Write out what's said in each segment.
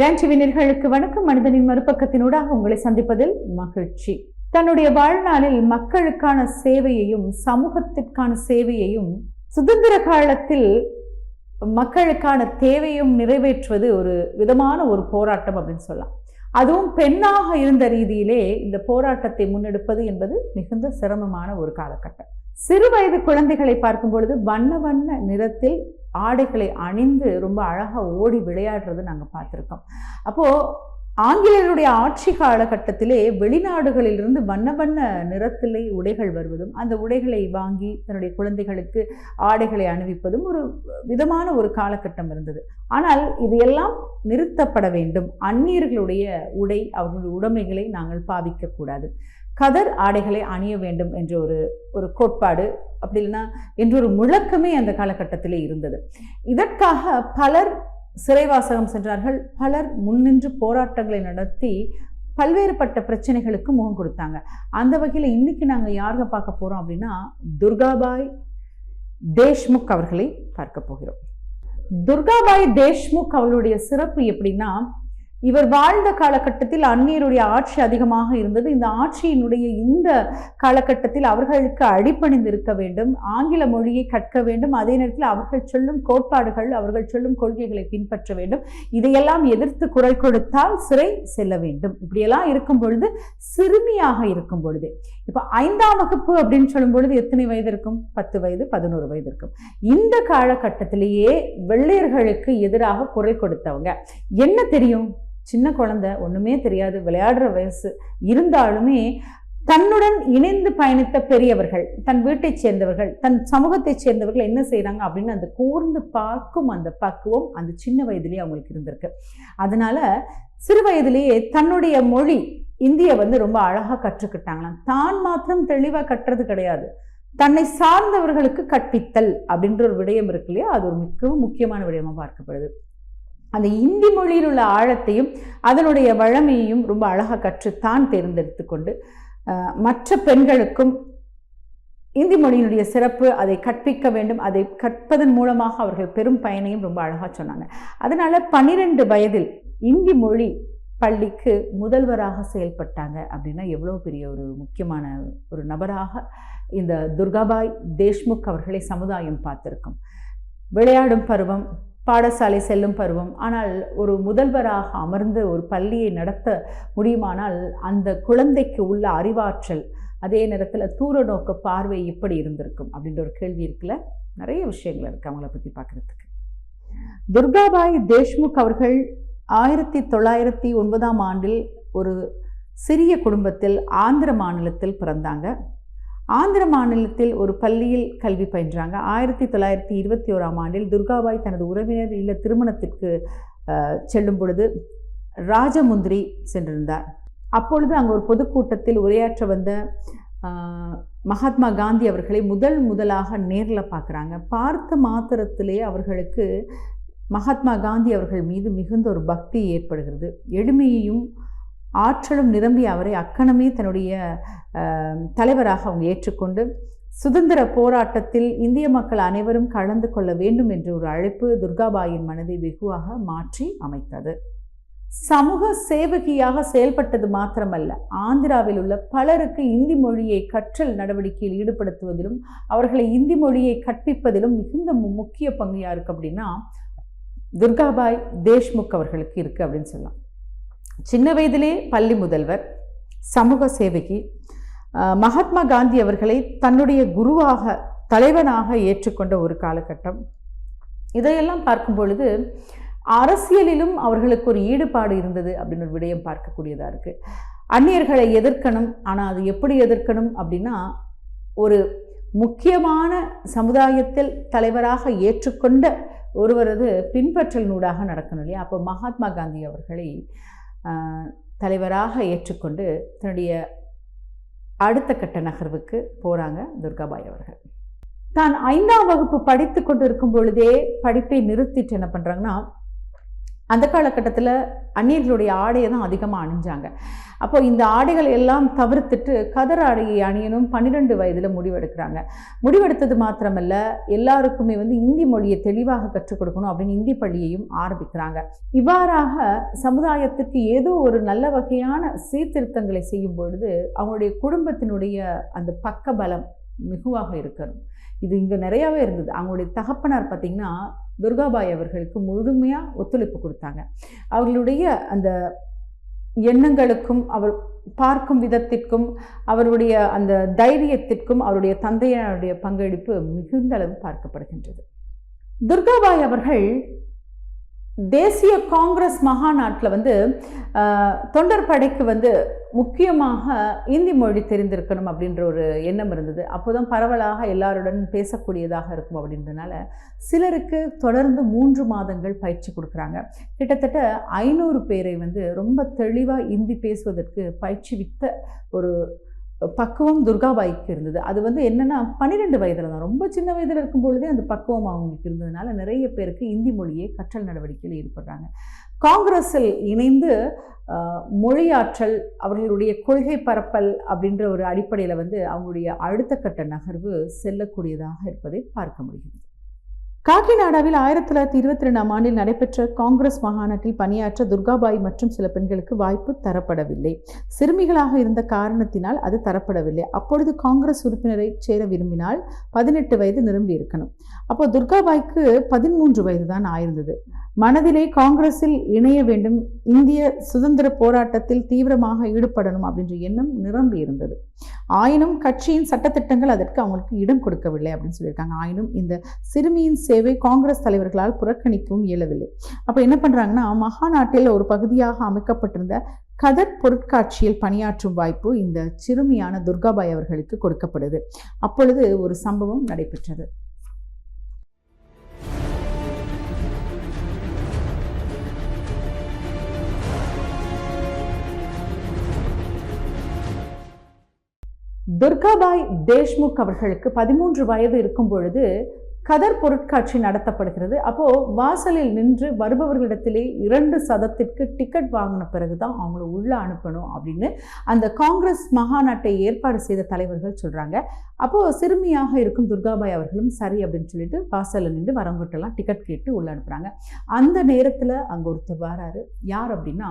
டான்டிவினர்களுக்கு வணக்கம். மனிதனின் மறுபக்கத்தினூடாக உங்களை சந்திப்பதில் மகிழ்ச்சி. தன்னுடைய வாழ்நாளில் மக்களுக்கான சேவையையும் சமூகத்திற்கான சேவையையும் சுதந்திர காலத்தில் மக்களுக்கான தேவையும் நிறைவேற்றுவது ஒரு விதமான ஒரு போராட்டம் அப்படின்னு சொல்லலாம். அதுவும் பெண்ணாக இருந்த ரீதியிலே இந்த போராட்டத்தை முன்னெடுப்பது என்பது மிகுந்த சிரமமான ஒரு காலகட்டம். சிறு வயது குழந்தைகளை பார்க்கும் பொழுது வண்ண வண்ண நிறத்தில் ஆடைகளை அணிந்து ரொம்ப அழகாக ஓடி விளையாடுறது நாங்கள் பார்த்துருக்கோம். அப்போது ஆங்கிலேயருடைய ஆட்சி காலகட்டத்திலே வெளிநாடுகளிலிருந்து வண்ண வண்ண நிறத்திலே உடைகள் வருவதும் அந்த உடைகளை வாங்கி தன்னுடைய குழந்தைகளுக்கு ஆடைகளை அணிவிப்பதும் ஒரு விதமான ஒரு காலகட்டம் இருந்தது. ஆனால் இது எல்லாம் நிறுத்தப்பட வேண்டும். அந்நியர்களுடைய உடை அவர்களுடைய உடைமைகளை நாங்கள் பாவிக்கக்கூடாது. கதர் ஆடைகளை அணிய வேண்டும் என்ற ஒரு ஒரு கோட்பாடு அப்படி இல்லைன்னா என்ற ஒரு முழக்கமே அந்த காலகட்டத்தில் இருந்தது. இதற்காக பலர் சிறைவாசகம் சென்றார்கள். பலர் முன்னின்று போராட்டங்களை நடத்தி பல்வேறுபட்ட பிரச்சனைகளுக்கு முகம் கொடுத்தாங்க. அந்த வகையில் இன்னைக்கு நாங்கள் யாருங்க பார்க்க போகிறோம் அப்படின்னா துர்காபாய் தேஷ்முக் அவர்களை பார்க்க போகிறோம். துர்காபாய் தேஷ்முக் அவளுடைய சிறப்பு எப்படின்னா இவர் வாழ்ந்த காலகட்டத்தில் அந்நியருடைய ஆட்சி அதிகமாக இருந்தது. இந்த ஆட்சியினுடைய இந்த காலகட்டத்தில் அவர்களுக்கு அடிப்பணிந்து இருக்க வேண்டும். ஆங்கில மொழியை கற்க வேண்டும். அதே நேரத்தில் அவர்கள் சொல்லும் கோட்பாடுகள் அவர்கள் சொல்லும் கொள்கைகளை பின்பற்ற வேண்டும். இதையெல்லாம் எதிர்த்து குரல் கொடுத்தால் சிறை செல்ல வேண்டும். இப்படியெல்லாம் இருக்கும் பொழுது சிறுமியாக இருக்கும் பொழுது. இப்போ ஐந்தாம் வகுப்பு அப்படின்னு சொல்லும் பொழுது எத்தனை வயது இருக்கும்? பத்து வயது பதினோரு வயது இருக்கும். இந்த காலகட்டத்திலேயே வெள்ளையர்களுக்கு எதிராக குரல் கொடுத்தவங்க. என்ன தெரியும்? சின்ன குழந்தை ஒன்றுமே தெரியாது விளையாடுற வயசு. இருந்தாலுமே தன்னுடன் இணைந்து பயணித்த பெரியவர்கள் தன் வீட்டைச் சேர்ந்தவர்கள் தன் சமூகத்தைச் சேர்ந்தவர்கள் என்ன செய்கிறாங்க அப்படின்னு அந்த கூர்ந்து பார்க்கும் அந்த பக்குவம் அந்த சின்ன வயதிலேயே அவங்களுக்கு இருந்திருக்கு. அதனால சிறு வயதிலேயே தன்னுடைய மொழி இந்தியை வந்து ரொம்ப அழகாக கற்றுக்கிட்டாங்களாம். தான் மாத்திரம் தெளிவாக கட்டுறது கிடையாது. தன்னை சார்ந்தவர்களுக்கு கற்பித்தல் அப்படின்ற ஒரு விடயம் இருக்கு இல்லையா? அது ஒரு மிகவும் முக்கியமான விடயமாக பார்க்கப்படுது. அந்த இந்தி மொழியில் உள்ள ஆழத்தையும் அதனுடைய வழமையையும் ரொம்ப அழகாக கற்றுத்தான் தேர்ந்தெடுத்து கொண்டு மற்ற பெண்களுக்கும் இந்தி மொழியினுடைய சிறப்பு அதை கற்பிக்க வேண்டும் அதை கற்பதன் மூலமாக அவர்கள் பெரும் பயனையும் ரொம்ப அழகாக சொன்னாங்க. அதனால் பன்னிரெண்டு வயதில் இந்தி மொழி பள்ளிக்கு முதல்வராக செயல்பட்டாங்க அப்படின்னா எவ்வளோ பெரிய ஒரு முக்கியமான ஒரு நபராக இந்த துர்காபாய் தேஷ்முக் அவர்களை சமுதாயம் பார்த்துருக்கும். விளையாடும் பருவம் பாடசாலை செல்லும் பருவம். ஆனால் ஒரு முதல்வராக அமர்ந்து ஒரு பள்ளியை நடத்த முடியுமானால் அந்த குழந்தைக்கு உள்ள அறிவாற்றல் அதே நேரத்தில் தூர நோக்க பார்வை எப்படி இருந்திருக்கும் அப்படின்ற ஒரு கேள்வி இருக்குல்ல? நிறைய விஷயங்கள் இருக்குது அவங்கள பற்றி பார்க்குறதுக்கு துர்காபாய் தேஷ்முக் அவர்கள் ஆயிரத்தி தொள்ளாயிரத்தி ஒன்பதாம் ஆண்டில் ஒரு சிறிய குடும்பத்தில் ஆந்திர மாநிலத்தில் பிறந்தாங்க. ஆந்திர மாநிலத்தில் ஒரு பள்ளியில் கல்வி பயின்றாங்க. ஆயிரத்தி தொள்ளாயிரத்தி இருபத்தி ஓராம் ஆண்டில் துர்காபாய் தனது உறவினர் இல்ல திருமணத்திற்கு செல்லும் பொழுது ராஜமுந்திரி சென்றிருந்தார். அப்பொழுது அங்கே ஒரு பொதுக்கூட்டத்தில் உரையாற்ற வந்த மகாத்மா காந்தி அவர்களை முதல் முதலாக நேரில் பார்க்குறாங்க பார்த்த மாத்திரத்திலேயே அவர்களுக்கு மகாத்மா காந்தி அவர்கள் மீது மிகுந்த ஒரு பக்தி ஏற்படுகிறது. எளிமையையும் ஆற்றலும் நிரம்பி அவரை அக்கணமே தன்னுடைய தலைவராக அவங்க ஏற்றுக்கொண்டு சுதந்திர போராட்டத்தில் இந்திய மக்கள் அனைவரும் கலந்து கொள்ள வேண்டும் என்ற ஒரு அழைப்பு துர்காபாயின் மனதை வெகுவாக மாற்றி அமைத்தது. சமூக சேவகியாக செயல்பட்டது மாத்திரமல்ல ஆந்திராவில் உள்ள பலருக்கு இந்தி மொழியை கற்றல் நடவடிக்கையில் ஈடுபடுத்துவதிலும் அவர்களை இந்தி மொழியை கற்பிப்பதிலும் மிகுந்த முக்கிய பங்கு யாருக்கு அப்படின்னா துர்காபாய் தேஷ்முக் அவர்களுக்கு இருக்குது அப்படின்னு சொல்லலாம். சின்ன வயதிலே பள்ளி முதல்வர் சமூக சேவகி மகாத்மா காந்தி அவர்களை தன்னுடைய குருவாக தலைவனாக ஏற்றுக்கொண்ட ஒரு காலகட்டம். இதையெல்லாம் பார்க்கும் பொழுது அரசியலிலும் அவர்களுக்கு ஒரு ஈடுபாடு இருந்தது அப்படின்னு ஒரு விடயம் பார்க்கக்கூடியதாக இருக்குது அந்நியர்களை எதிர்க்கணும் ஆனால் அது எப்படி எதிர்க்கணும் அப்படின்னா ஒரு முக்கியமான சமுதாயத்தில் தலைவராக ஏற்றுக்கொண்ட ஒருவரது பின்பற்றலினூடாக நடக்கணும் இல்லையா? அப்போ மகாத்மா காந்தி அவர்களை தலைவராக ஏற்றுக்கொண்டு தன்னுடைய அடுத்த கட்ட நகர்வுக்கு போகிறாங்க துர்காபாய் அவர்கள். தான் ஐந்தாம் வகுப்பு படித்து கொண்டு இருக்கும் பொழுதே படிப்பை நிறுத்திட்டு என்ன பண்ணுறாங்கன்னா அந்த காலகட்டத்தில் அந்நியர்களுடைய ஆடையை தான் அதிகமாக அணிஞ்சாங்க. அப்போ இந்த ஆடைகள் எல்லாம் தவிர்த்துட்டு கதர் ஆடையை அணியணும் பன்னிரெண்டு வயதில் முடிவெடுக்கிறாங்க. முடிவெடுத்தது மாத்திரமல்ல எல்லாருக்குமே வந்து இந்தி மொழியை தெளிவாக கற்றுக் கொடுக்கணும் அப்படின்னு இந்தி பள்ளியையும் ஆரம்பிக்கிறாங்க. இவ்வாறாக சமுதாயத்துக்கு ஏதோ ஒரு நல்ல வகையான சீர்திருத்தங்களை செய்யும் பொழுது அவங்களுடைய குடும்பத்தினுடைய அந்த பக்க பலம் மிகுவாக இருக்கணும். இது இங்கே நிறையாவே இருந்தது. அவங்களுடைய தகப்பனார் பார்த்திங்கன்னா துர்காபாய் அவர்களுக்கு முழுமையாக ஒத்துழைப்பு கொடுத்தாங்க. அவர்களுடைய அந்த எண்ணங்களுக்கும் அவர் பார்க்கும் விதத்திற்கும் அவருடைய அந்த தைரியத்திற்கும் அவருடைய தந்தையனுடைய பங்களிப்பு மிகுந்த அளவு பார்க்கப்படுகின்றது. துர்காபாய் அவர்கள் தேசிய காங்கிரஸ் மகாநாட்டில் வந்து தொண்டர் படைக்கு வந்து முக்கியமாக இந்தி மொழி தெரிந்திருக்கணும் அப்படின்ற ஒரு எண்ணம் இருந்தது. அப்போதான் பரவலாக எல்லாருடன் பேசக்கூடியதாக இருக்கும் அப்படின்றனால சிலருக்கு தொடர்ந்து மூன்று மாதங்கள் பயிற்சி கொடுக்குறாங்க. கிட்டத்தட்ட ஐநூறு பேரை வந்து ரொம்ப தெளிவாக இந்தி பேசுவதற்கு பயிற்சி வித்த ஒரு பக்குவம் துர்காபாய்க்கு இருந்தது. அது வந்து என்னென்னா பன்னிரெண்டு வயதில் தான். ரொம்ப சின்ன வயதில் இருக்கும் பொழுதே அந்த பக்குவம் அவங்களுக்கு இருந்ததுனால நிறைய பேருக்கு இந்தி மொழியை கற்றல் நடவடிக்கையில் ஈடுபடுறாங்க. காங்கிரஸில் இணைந்து மொழியாற்றல் அவர்களுடைய கொள்கை பரப்பல் அப்படின்ற ஒரு அடிப்படையில் வந்து அவங்களுடைய அடுத்த கட்ட நகர்வு செல்லக்கூடியதாக இருப்பதை பார்க்க முடிகிறது. காக்கிநாடாவில் ஆயிரத்தி தொள்ளாயிரத்தி இருபத்தி ரெண்டாம் ஆண்டில் நடைபெற்ற காங்கிரஸ் மாகாணத்தில் பணியாற்ற துர்காபாய் மற்றும் சில பெண்களுக்கு வாய்ப்பு தரப்படவில்லை. சிறுமிகளாக இருந்த காரணத்தினால் அது தரப்படவில்லை. அப்பொழுது காங்கிரஸ் உறுப்பினரை சேர விரும்பினால் பதினெட்டு வயது நிரம்பி இருக்கணும் அப்போ துர்காபாய்க்கு பதிமூன்று வயது தான் ஆயிருந்தது. மனதிலே காங்கிரஸில் இணைய வேண்டும் இந்திய சுதந்திர போராட்டத்தில் தீவிரமாக ஈடுபடணும் அப்படின்ற எண்ணம் நிரம்பி இருந்தது. ஆயினும் கட்சியின் சட்டத்திட்டங்கள் அதற்கு அவங்களுக்கு இடம் கொடுக்கவில்லை அப்படின்னு சொல்லியிருக்காங்க. ஆயினும் இந்த சிறுமியின் சேவை காங்கிரஸ் தலைவர்களால் புறக்கணிக்கவும் இயலவில்லை. அப்போ என்ன பண்ணுறாங்கன்னா மகாநாட்டில் ஒரு பகுதியாக அமைக்கப்பட்டிருந்த கதர் பொருட்காட்சியில் பணியாற்றும் வாய்ப்பு இந்த சிறுமியான துர்காபாய் அவர்களுக்கு கொடுக்கப்படுது. அப்பொழுது ஒரு சம்பவம் நடைபெற்றது. துர்காபாய் தேஷ்முக் அவர்களுக்கு பதிமூன்று வயது இருக்கும் பொழுது கதர் பொருட்காட்சி நடத்தப்படுகிறது. அப்போ வாசலில் நின்று வருபவர்களிடத்திலே இரண்டு சதத்திற்கு டிக்கெட் வாங்கின பிறகு தான் அவங்கள உள்ளே அனுப்பணும் அப்படின்னு அந்த காங்கிரஸ் மகாநாட்டை ஏற்பாடு செய்த தலைவர்கள் சொல்கிறாங்க அப்போது சிறுமியாக இருக்கும் துர்காபாய் அவர்களும் சரி அப்படின்னு சொல்லிட்டு வாசலில் நின்று வரவங்கிட்டெல்லாம் டிக்கெட் கேட்டு உள்ளே அனுப்புகிறாங்க அந்த நேரத்தில் அங்கே ஒருத்தர் வராரு. யார் அப்படின்னா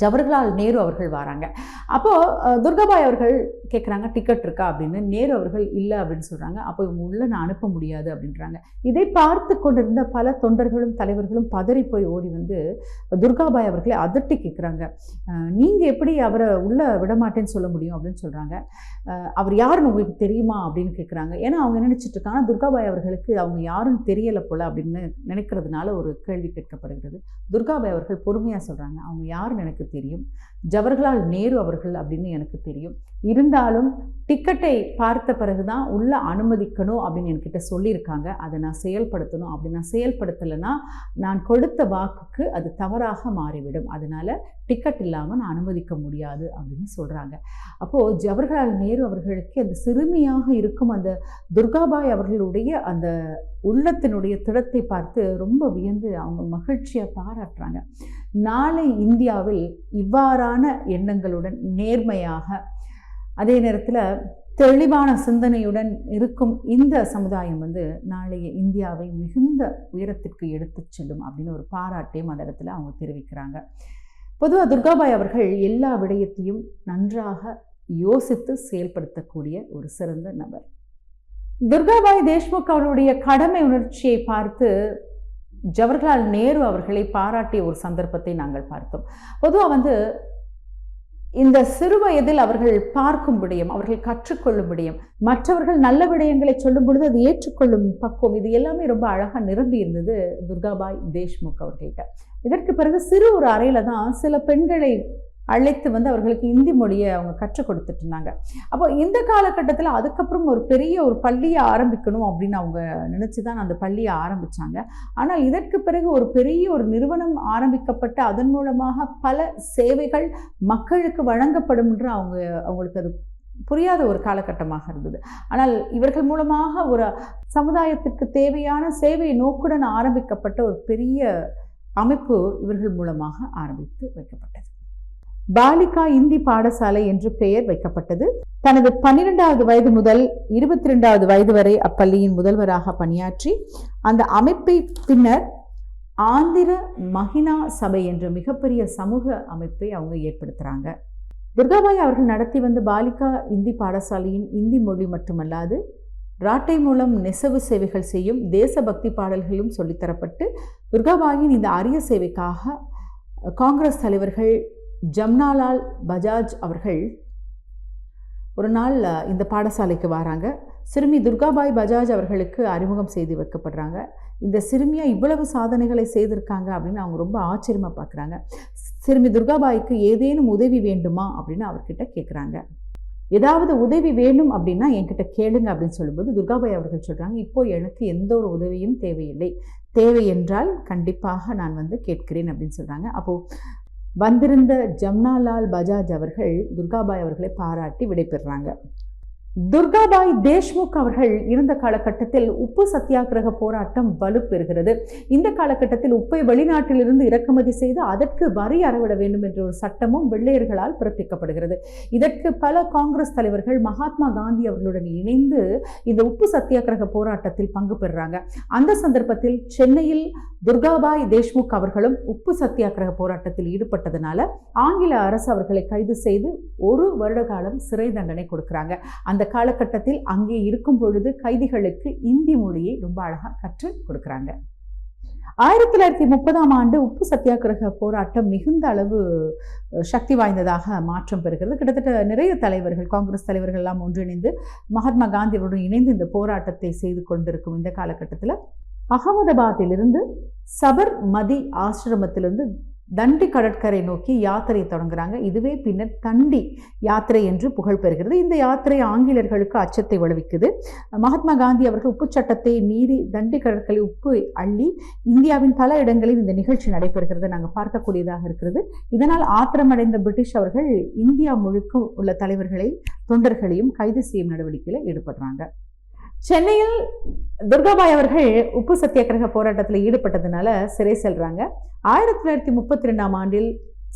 ஜவஹர்லால் நேரு அவர்கள் வராங்க. அப்போது துர்காபாய் அவர்கள் கேட்குறாங்க டிக்கெட் இருக்கா? அப்படின்னு. நேரு அவர்கள் இல்லை அப்படின்னு சொல்கிறாங்க அப்போ இவங்க உள்ளே நான் அனுப்ப முடியாது அப்படின்றாங்க. இதை பார்த்து கொண்டிருந்த பல தொண்டர்களும் தலைவர்களும் பதறி போய் ஓடி வந்து துர்காபாய் அவர்களை அதட்டி கேட்குறாங்க நீங்கள் எப்படி அவரை உள்ளே விடமாட்டேன்னு சொல்ல முடியும்? அப்படின்னு சொல்கிறாங்க அவர் யாருன்னு உங்களுக்கு தெரியுமா? அப்படின்னு கேட்குறாங்க ஏன்னா அவங்க நினச்சிட்டு இருக்காங்க? துர்காபாய் அவர்களுக்கு அவங்க யாருன்னு தெரியலை போல் அப்படின்னு நினைக்கிறதுனால ஒரு கேள்வி கேட்கப்படுகிறது. துர்காபாய் அவர்கள் பொறுமையாக சொல்கிறாங்க அவங்க யாருன்னு எனக்கு தெரியும். ஜவஹர்லால் நேரு அவர்கள் அப்படின்னு எனக்கு தெரியும். இருந்தாலும் டிக்கெட்டை பார்த்த பிறகு தான் உள்ளே அனுமதிக்கணும் அப்படின்னு என்கிட்ட சொல்லியிருக்காங்க. அதை நான் செயல்படுத்தணும். அப்படி நான் செயல்படுத்தலைன்னா நான் கொடுத்த வாக்குக்கு அது தவறாக மாறிவிடும். அதனால் டிக்கெட் இல்லாமல் நான் அனுமதிக்க முடியாது அப்படின்னு சொல்கிறாங்க அப்போது ஜவஹர்லால் நேரு அவர்களுக்கு அந்த சிறுமியாக இருக்கும் அந்த துர்காபாய் அவர்களுடைய அந்த உள்ளத்தினுடைய திடத்தை பார்த்து ரொம்ப வியந்து அவங்க மகிழ்ச்சியாக பாராட்டுறாங்க. நாளை இந்தியாவில் இவ்வாறான எண்ணங்களுடன் நேர்மையாக அதே நேரத்தில் தெளிவான சிந்தனையுடன் இருக்கும் இந்த சமுதாயம் வந்து நாளைய இந்தியாவை மிகுந்த உயரத்திற்கு எடுத்துச் செல்லும் அப்படின்னு ஒரு பாராட்டையும் அந்த இடத்துல அவங்க தெரிவிக்கிறாங்க. பொதுவாக துர்காபாய் அவர்கள் எல்லா விடயத்தையும் நன்றாக யோசித்து செயல்படுத்தக்கூடிய ஒரு சிறந்த நபர். துர்காபாய் தேஷ்முக் அவருடைய கடமை உணர்ச்சியை பார்த்து ஜவஹர்லால் நேரு அவர்களை பாராட்டிய ஒரு சந்தர்ப்பத்தை நாங்கள் பார்த்தோம். பொதுவாக வந்து இந்த சிறு வயதில் அவர்கள் பார்க்கும் விடயம் அவர்கள் கற்றுக்கொள்ளும் விடயம் மற்றவர்கள் நல்ல விடயங்களை சொல்லும் பொழுது அது ஏற்றுக்கொள்ளும் பக்குவம் இது எல்லாமே ரொம்ப அழகாக நிரம்பி இருந்தது துர்காபாய் தேஷ்முக் அவர்கள்ட்ட. இதற்கு பிறகு சிறு ஒரு அறையில் தான் சில பெண்களை அழைத்து வந்து அவர்களுக்கு இந்தி மொழியை அவங்க கற்றுக் கொடுத்துட்டு இருந்தாங்க அப்போ இந்த காலகட்டத்தில் அதுக்கப்புறம் ஒரு பெரிய ஒரு பள்ளியை ஆரம்பிக்கணும் அப்படின்னு அவங்க நினச்சி தான் அந்த பள்ளியை ஆரம்பித்தாங்க ஆனால் இதற்கு பிறகு ஒரு பெரிய ஒரு நிறுவனம் ஆரம்பிக்கப்பட்டு அதன் மூலமாக பல சேவைகள் மக்களுக்கு வழங்கப்படும் என்று அவங்க அவங்களுக்கு அது புரியாத ஒரு காலகட்டமாக இருந்தது. ஆனால் இவர்கள் மூலமாக ஒரு சமுதாயத்துக்கு தேவையான சேவை நோக்குடன் ஆரம்பிக்கப்பட்ட ஒரு பெரிய அமைப்பு இவர்கள் மூலமாக ஆரம்பித்து வைக்கப்பட்டது. பாலிகா இந்தி பாடசாலை என்று பெயர் வைக்கப்பட்டது. தனது பன்னிரெண்டாவது வயது முதல் இருபத்தி ரெண்டாவது வயது வரை அப்பள்ளியின் முதல்வராக பணியாற்றி அந்த அமைப்பை பின்னர் ஆந்திர மகினா சபை என்ற மிகப்பெரிய சமூக அமைப்பை அவங்க ஏற்படுத்துகிறாங்க துர்காபாய் அவர்கள் நடத்தி வந்த பாலிகா இந்தி பாடசாலையின் இந்தி மொழி மட்டுமல்லாது ராட்டை மூலம் நெசவு சேவைகள் செய்யும் தேசபக்தி பாடல்களும் சொல்லித்தரப்பட்டு துர்காபாயின் இந்த அரிய சேவைக்காக காங்கிரஸ் தலைவர்கள் ஜம்னாலால் பஜாஜ் அவர்கள் ஒரு நாள் இந்த பாடசாலைக்கு வராங்க. சிறுமி துர்காபாய் பஜாஜ் அவர்களுக்கு அறிமுகம் செய்து வைக்கப்படுறாங்க. இந்த சிறுமியாக இவ்வளவு சாதனைகளை செய்திருக்காங்க அப்படின்னு அவங்க ரொம்ப ஆச்சரியமாக பார்க்குறாங்க சிறுமி துர்காபாய்க்கு ஏதேனும் உதவி வேண்டுமா அப்படின்னு அவர்கிட்ட கேட்குறாங்க ஏதாவது உதவி வேணும் அப்படின்னா என்கிட்ட கேளுங்க அப்படின்னு சொல்லும்போது துர்காபாய் அவர்கள் சொல்கிறாங்க இப்போ எனக்கு எந்த ஒரு உதவியும் தேவையில்லை. தேவை என்றால் கண்டிப்பாக நான் வந்து கேட்கிறேன் அப்படின்னு சொல்கிறாங்க அப்போது வந்திருந்த ஜம்னாலால் பஜாஜ் அவர்கள் துர்காபாய் அவர்களை பாராட்டி விடைபெறுறாங்க துர்காபாய் தேஷ்முக் அவர்கள் இருந்த காலகட்டத்தில் உப்பு சத்தியாகிரக போராட்டம் வலுப்பெறுகிறது. இந்த காலகட்டத்தில் உப்பை வெளிநாட்டிலிருந்து இறக்குமதி செய்து அதற்கு வரி அறவிட வேண்டும் என்ற ஒரு சட்டமும் வெள்ளையர்களால் பிறப்பிக்கப்படுகிறது. இதற்கு பல காங்கிரஸ் தலைவர்கள் மகாத்மா காந்தி அவர்களுடன் இணைந்து இந்த உப்பு சத்தியாகிரக போராட்டத்தில் பங்கு பெறுறாங்க. அந்த சந்தர்ப்பத்தில் சென்னையில் துர்காபாய் தேஷ்முக் அவர்களும் உப்பு சத்தியாகிரக போராட்டத்தில் ஈடுபட்டதனால ஆங்கில அரசு அவர்களை கைது செய்து ஒரு வருட காலம் சிறை தண்டனை கொடுக்குறாங்க. அந்த காலகட்டத்தில் அங்கே இருக்கும் பொழுது கைதிகளுக்கு இந்தி மொழியை ரொம்ப அழகாக கற்று கொடுக்குறாங்க. ஆயிரத்தி தொள்ளாயிரத்தி முப்பதாம் ஆண்டு உப்பு சத்தியாகிரக போராட்டம் மிகுந்த அளவு சக்தி வாய்ந்ததாக மாற்றம் பெறுகிறது. கிட்டத்தட்ட நிறைய தலைவர்கள் காங்கிரஸ் தலைவர்கள் எல்லாம் ஒன்றிணைந்து மகாத்மா காந்தியுடன் இணைந்து இந்த போராட்டத்தை செய்து கொண்டிருக்கும் இந்த காலகட்டத்தில் அகமதாபாத்திலிருந்து சபர்மதி ஆசிரமத்திலிருந்து தண்டி கடற்கரை நோக்கி யாத்திரை தொடங்குறாங்க. இதுவே பின்னர் தண்டி யாத்திரை என்று புகழ் பெறுகிறது. இந்த யாத்திரை ஆங்கிலர்களுக்கு அச்சத்தை விளைவிக்குது. மகாத்மா காந்தி அவர்கள் உப்பு சட்டத்தை மீறி தண்டி கடற்கரை உப்பு அள்ளி இந்தியாவின் பல இடங்களில் இந்த நிகழ்ச்சி நடைபெறுகிறது நாங்கள் பார்க்கக்கூடியதாக இருக்கிறது. இதனால் ஆத்திரமடைந்த பிரிட்டிஷ் அவர்கள் இந்தியா முழுக்க உள்ள தலைவர்களை தொண்டர்களையும் கைது செய்யும் நடவடிக்கையில் ஈடுபடுறாங்க. சென்னையில் துர்காபாய் அவர்கள் உப்பு சத்தியாகிரக போராட்டத்தில் ஈடுபட்டதுனால சிறை செல்றாங்க. ஆயிரத்தி தொள்ளாயிரத்தி முப்பத்தி ரெண்டாம் ஆண்டில்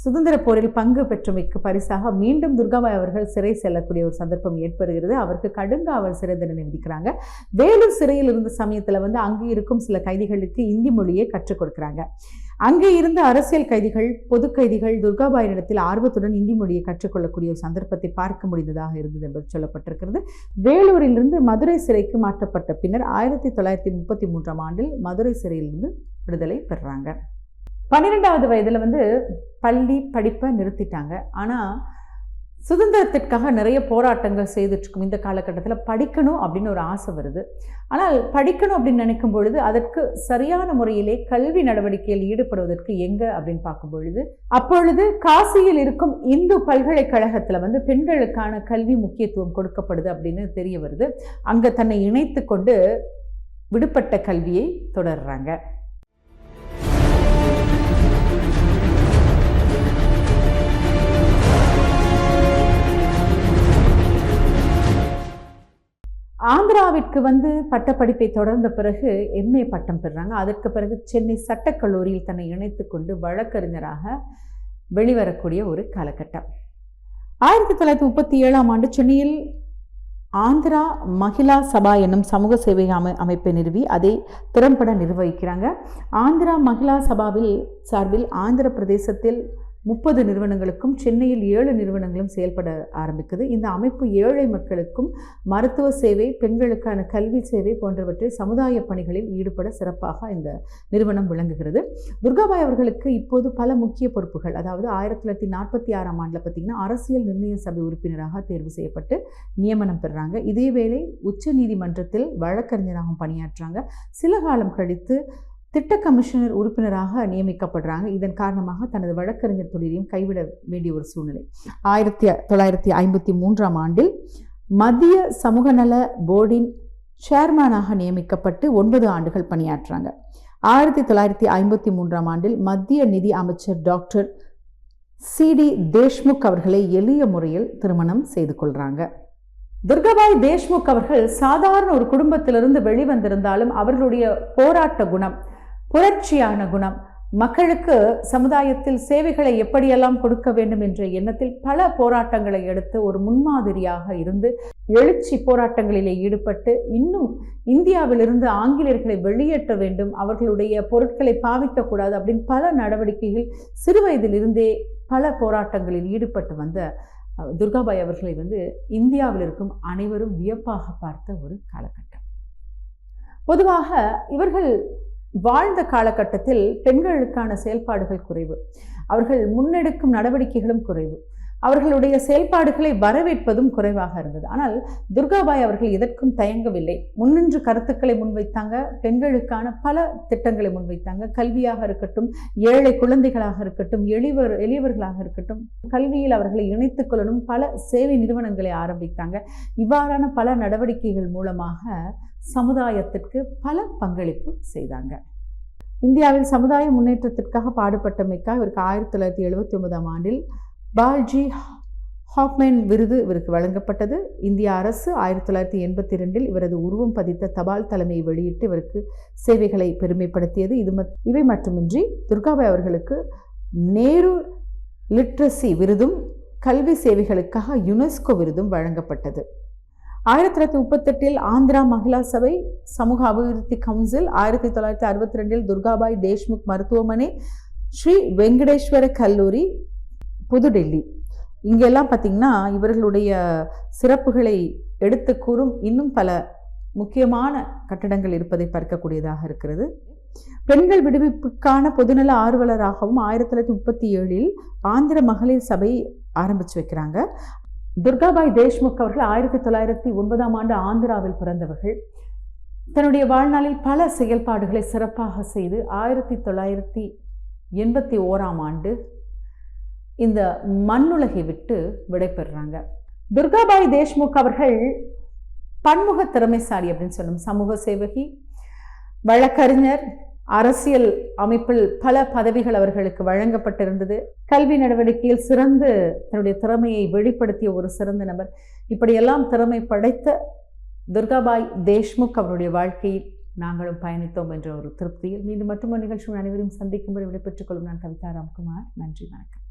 சுதந்திர போரில் பங்கு பெற்றமைக்கு பரிசாக மீண்டும் துர்காபாய் அவர்கள் சிறை செல்லக்கூடிய ஒரு சந்தர்ப்பம் ஏற்படுகிறது. அவருக்கு கடுங்காவல் சிறை தண்டனை விதிக்கிறாங்க. வேலூர் சிறையில் இருந்த சமயத்தில் வந்து அங்கே இருக்கும் சில கைதிகளுக்கு இந்தி மொழியை கற்றுக் கொடுக்குறாங்க. அங்கே இருந்த அரசியல் கைதிகள் பொது கைதிகள் துர்காபாயினிடத்தில் ஆர்வத்துடன் இந்தி மொழியை கற்றுக்கொள்ளக்கூடிய ஒரு சந்தர்ப்பத்தை பார்க்க முடிந்ததாக இருந்தது என்பது சொல்லப்பட்டிருக்கிறது. வேலூரிலிருந்து மதுரை சிறைக்கு மாற்றப்பட்ட பின்னர் ஆயிரத்தி தொள்ளாயிரத்தி முப்பத்தி மூன்றாம் ஆண்டில் மதுரை சிறையிலிருந்து விடுதலை பெறுறாங்க பன்னிரெண்டாவது வயதில் வந்து பள்ளி படிப்பை நிறுத்திட்டாங்க. ஆனால் சுதந்திரத்திற்காக நிறைய போராட்டங்கள் செய்துட்ருக்கும் இந்த காலகட்டத்தில் படிக்கணும் அப்படின்னு ஒரு ஆசை வருது. ஆனால் படிக்கணும் அப்படின்னு நினைக்கும் பொழுது அதற்கு சரியான முறையிலே கல்வி நடவடிக்கையில் ஈடுபடுவதற்கு எங்கே அப்படின்னு பார்க்கும் பொழுது அப்பொழுது காசியில் இருக்கும் இந்து பல்கலைக்கழகத்தில் வந்து பெண்களுக்கான கல்வி முக்கியத்துவம் கொடுக்கப்படுது அப்படின்னு தெரிய வருது. அங்கே தன்னை இணைத்து கொண்டு விடுபட்ட கல்வியை தொடர்றாங்க. ஆந்திராவிற்கு வந்து பட்டப்படிப்பை தொடர்ந்த பிறகு எம்ஏ பட்டம் பெறுறாங்க அதற்கு பிறகு சென்னை சட்டக்கல்லூரியில் தன்னை இணைத்து கொண்டு வழக்கறிஞராக வெளிவரக்கூடிய ஒரு காலகட்டம். ஆயிரத்தி தொள்ளாயிரத்தி முப்பத்தி ஏழாம் ஆண்டு சென்னையில் ஆந்திரா மகிழா சபா என்னும் சமூக சேவை அமை அமைப்பை நிறுவி அதை திறம்பட நிர்வகிக்கிறாங்க. ஆந்திரா மகிழா சபாவில் சார்பில் ஆந்திர பிரதேசத்தில் முப்பது நிறுவனங்களுக்கும் சென்னையில் ஏழு நிறுவனங்களும் செயல்பட ஆரம்பிக்குது. இந்த அமைப்பு ஏழை மக்களுக்கும் மருத்துவ சேவை பெண்களுக்கான கல்வி சேவை போன்றவற்றை சமுதாய பணிகளில் ஈடுபட சிறப்பாக இந்த நிறுவனம் விளங்குகிறது. துர்காபாய் அவர்களுக்கு இப்போது பல முக்கிய பொறுப்புகள். அதாவது ஆயிரத்தி தொள்ளாயிரத்தி நாற்பத்தி ஆறாம் ஆண்டில் பார்த்திங்கன்னா அரசியல் நிர்ணய சபை உறுப்பினராக தேர்வு செய்யப்பட்டு நியமனம் பெறுறாங்க இதேவேளை உச்ச நீதிமன்றத்தில் வழக்கறிஞராகவும் பணியாற்றுறாங்க சில காலம் கழித்து திட்ட கமிஷனர் உறுப்பினராக நியமிக்கப்படுறாங்க. இதன் காரணமாக தனது வழக்கறிஞர் தொழிலையும் கைவிட வேண்டிய ஒரு சூழ்நிலை. ஆயிரத்தி தொள்ளாயிரத்தி ஐம்பத்தி மூன்றாம் ஆண்டில் மத்திய சமூக நல போர்டின் சேர்மேனாக நியமிக்கப்பட்டு ஒன்பது ஆண்டுகள் பணியாற்றுறாங்க ஆயிரத்தி தொள்ளாயிரத்தி ஐம்பத்தி மூன்றாம் ஆண்டில் மத்திய நிதி அமைச்சர் டாக்டர் சி டி தேஷ்முக் அவர்களை எளிய முறையில் திருமணம் செய்து கொள்கிறாங்க துர்காபாய் தேஷ்முக் அவர்கள் சாதாரண ஒரு குடும்பத்திலிருந்து வெளிவந்திருந்தாலும் அவர்களுடைய போராட்ட குணம் புரட்சியான குணம். மக்களுக்கு சமுதாயத்தில் சேவைகளை எப்படியெல்லாம் கொடுக்க வேண்டும் என்ற எண்ணத்தில் பல போராட்டங்களை எடுத்து ஒரு முன்மாதிரியாக இருந்து எழுச்சி போராட்டங்களிலே ஈடுபட்டு இன்னும் இந்தியாவிலிருந்து ஆங்கிலேயர்களை வெளியேற்ற வேண்டும் அவர்களுடைய பொருட்களை பாவிக்கக்கூடாது அப்படின்னு பல நடவடிக்கைகள் சிறுவயதிலிருந்தே பல போராட்டங்களில் ஈடுபட்டு வந்த துர்காபாய் அவர்களை வந்து இந்தியாவில் இருக்கும் அனைவரும் வியப்பாக பார்த்த ஒரு காலகட்டம். பொதுவாக இவர்கள் வாழ்ந்த காலகட்டத்தில் பெண்களுக்கான செயல்பாடுகள் குறைவு. அவர்கள் முன்னெடுக்கும் நடவடிக்கைகளும் குறைவு. அவர்களுடைய செயல்பாடுகளை வரவேற்பதும் குறைவாக இருந்தது. ஆனால் துர்காபாய் அவர்கள் எதற்கும் தயங்கவில்லை. முன்னின்று கருத்துக்களை முன்வைத்தாங்க. பெண்களுக்கான பல திட்டங்களை முன்வைத்தாங்க. கல்வியாக இருக்கட்டும் ஏழை குழந்தைகளாக இருக்கட்டும் எளிவர் எளியவர்களாக இருக்கட்டும் கல்வியில் அவர்களை இணைத்துக் கொள்ளணும் பல சேவை நிறுவனங்களை ஆரம்பித்தாங்க. இவ்வாறான பல நடவடிக்கைகள் மூலமாக சமுதாயத்திற்கு பல பங்களிப்பு செய்தாங்க. இந்தியாவில் சமுதாய முன்னேற்றத்திற்காக பாடுபட்டமைக்காக இவருக்கு ஆயிரத்தி தொள்ளாயிரத்தி எழுபத்தி ஒன்பதாம் ஆண்டில் பால்ஜி ஹாப்மேன் விருது இவருக்கு வழங்கப்பட்டது. இந்திய அரசு ஆயிரத்தி தொள்ளாயிரத்தி எண்பத்தி ரெண்டில் இவரது உருவம் பதித்த தபால் தலைமையை வெளியிட்டு இவருக்கு சேவைகளை பெருமைப்படுத்தியது. இது மட் இவை மட்டுமின்றி துர்காபாய் அவர்களுக்கு நேரு லிட்ரஸி விருதும் கல்வி சேவைகளுக்காக யுனெஸ்கோ விருதும் வழங்கப்பட்டது. ஆயிரத்தி தொள்ளாயிரத்தி முப்பத்தெட்டில் ஆந்திரா மகிழா சபை சமூக அபிவிருத்தி கவுன்சில் ஆயிரத்தி தொள்ளாயிரத்தி அறுபத்தி ரெண்டில் துர்காபாய் தேஷ்முக் மருத்துவமனை ஸ்ரீ வெங்கடேஸ்வர கல்லூரி புதுடெல்லி. இங்கெல்லாம் பார்த்திங்கன்னா இவர்களுடைய சிறப்புகளை எடுத்து கூறும் இன்னும் பல முக்கியமான கட்டடங்கள் இருப்பதை பார்க்கக்கூடியதாக இருக்கிறது. பெண்கள் விடுவிப்புக்கான பொதுநல ஆர்வலராகவும் ஆயிரத்தி தொள்ளாயிரத்தி முப்பத்தி ஏழில் ஆந்திர மகளிர் சபை ஆரம்பித்து வைக்கிறாங்க. துர்காபாய் தேஷ்முக் அவர்கள் ஆயிரத்தி தொள்ளாயிரத்தி ஒன்பதாம் ஆண்டு ஆந்திராவில் பிறந்தவர்கள். தன்னுடைய வாழ்நாளில் பல செயல்பாடுகளை சிறப்பாக செய்து ஆயிரத்தி தொள்ளாயிரத்தி எண்பத்தி ஓராம் ஆண்டு இந்த மண்ணுலகை விட்டு விடைபெறுறாங்க துர்காபாய் தேஷ்முக் அவர்கள் பன்முக திறமைசாலி அப்படின்னு சொல்லணும் சமூக சேவகி வழக்கறிஞர் அரசியல் அமைப்பில் பல பதவிகள் அவர்களுக்கு வழங்கப்பட்டிருந்தது. கல்வி நடவடிக்கையில் சிறந்து தன்னுடைய திறமையை வெளிப்படுத்திய ஒரு சிறந்த நபர். இப்படியெல்லாம் திறமை படைத்த துர்காபாய் தேஷ்முக் அவருடைய வாழ்க்கையில் நாங்களும் பயணித்தோம் என்ற ஒரு திருப்தியில் மீண்டும் மற்றொரு ஒரு அனைவரும் சந்திக்கும் வரை விடைபெற்றுக் கொள்ளும் நான் கவிதா ராம்குமார். நன்றி வணக்கம்.